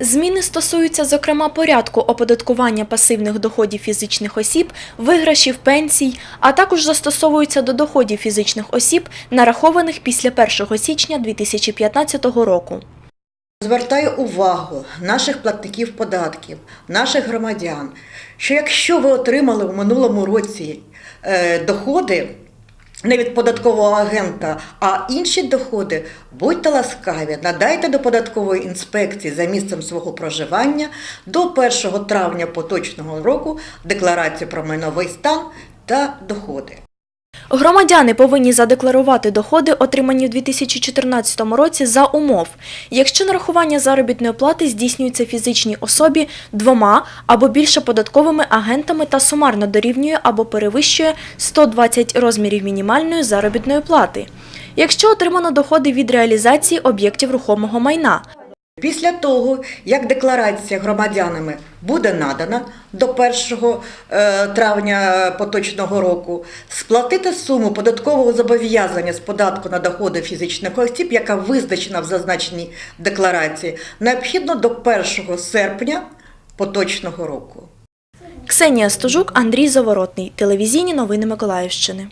Зміни стосуються, зокрема, порядку оподаткування пасивних доходів фізичних осіб, виграшів пенсій, а також застосовуються до доходів фізичних осіб, нарахованих після 1 січня 2015 року. Звертаю увагу наших платників податків, наших громадян, що якщо ви отримали в минулому році е, доходи не від податкового агента, а інші доходи, будьте ласкаві, надайте до податкової інспекції за місцем свого проживання до 1 травня поточного року декларацію про майновий стан та доходи. Громадяни повинні задекларувати доходи, отримані у 2014 році, за умов, якщо нарахування заробітної плати здійснюється фізичній особі двома або більше податковими агентами та сумарно дорівнює або перевищує 120 розмірів мінімальної заробітної плати. Якщо отримано доходи від реалізації об'єктів рухомого майна, Після того, як декларація громадянами буде надана до 1 е, травня поточного року, сплатити суму податкового зобов'язання з податку на доходи фізичних осіб, яка визначена в зазначеній декларації, необхідно до 1 серпня поточного року. Ксенія Стожук, Андрій Заворотний. Телевізійні новини Миколаївщини.